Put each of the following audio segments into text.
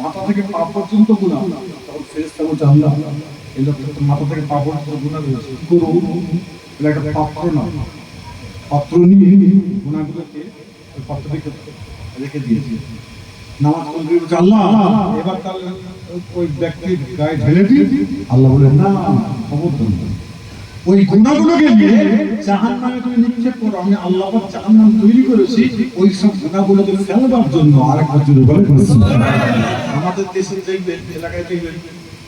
মাথা থেকে পা পর্যন্ত গুণা। তখন ফেরেশতা বলছে, আল্লাহ, এই লোকটা মাথা থেকে পা পর্যন্ত গুণা রয়েছে কি বলে একটা পাত্র না। পাত্র নিয়ে গুণাগুলোকে পাত্র থেকে রেখে দিয়েছি। এবার তাহলে ওই দিই। আল্লাহ বলে না খবর ওই নামে নিক্ষেপ করো। আমি আল্লাহ জাহান্নাম তৈরি করেছি। ওই সব গুণাগুলোকে ফেলবার জন্য আরেকবার আমাদের দেশে দেখবেন, এলাকায় দেখবেন,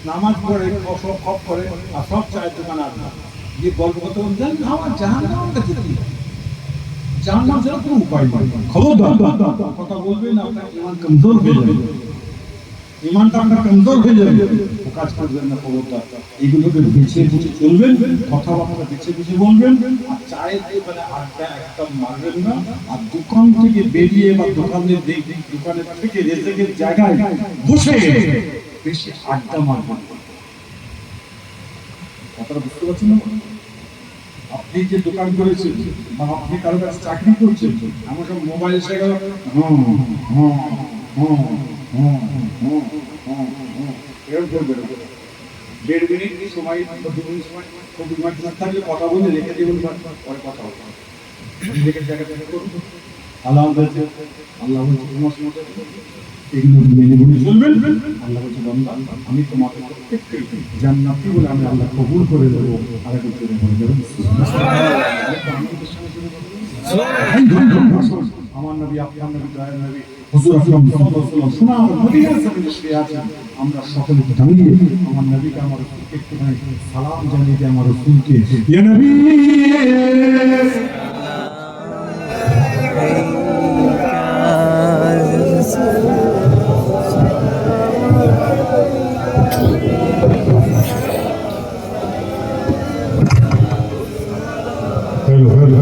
নামাজ পড়ে সব খপ করে, আর সব চায়ের দোকান আসবে যে গল্প করতে বলতেন আমার জাহান নামটা কি? জাহান নাম ছাড়া কোনো উপায় নেই। খবর কথা বলবেন আপনার কমজোর হয়ে যাবে। ইমানটা কমজোর হয়ে যাবে কাজ করবেন না বেছে বুঝে চলবেন, কথাবার্তা বেছে বুঝে বলবেন, আর দোকানে আড্ডা একদম মারবেন না। আর দোকান থেকে বেরিয়ে বা থেকে রেজেকের জায়গায় বসে বেশি আড্ডা মারবেন কথাটা বুঝতে পারছেন না? আপনি যে দোকান করেছেন বা আপনি কারও কাছে চাকরি করছেন, আমার সব মোবাইল এসে হুম হুম হুম। দেড় মিনিট সময় দু মিনিট সময়? খুব ইমার্জেন্সি থাকলে কথা বলে রেখে দেবেন পরে কথা হবে। নিজেকে জায়গা করুন। আল্লাহ বলছে আল্লাহ বলছে তোমার সমস্যা এগুলো মেনে চলবেন। আল্লাহ বলছে আমি তোমাকে প্রত্যেককে জান্নাতি বলে আমি আল্লাহ কবুল করে দেবো আর একটু বলে আমার নবী আপনার নবী দয়ার নবী হুজুর আকরাম সাল্লাল্লাহু আলাইহি ওয়াসাল্লাম শোনা আমার মদিনার জমিনে শুয়ে আছেন আমরা সকলে দাঁড়িয়ে আমার নবীকে আমার রাসূলকে একটুখানি সালাম জানিয়ে দিই আমার রাসূলকে ইয়া নবী হ্যালো হ্যালো হ্যালো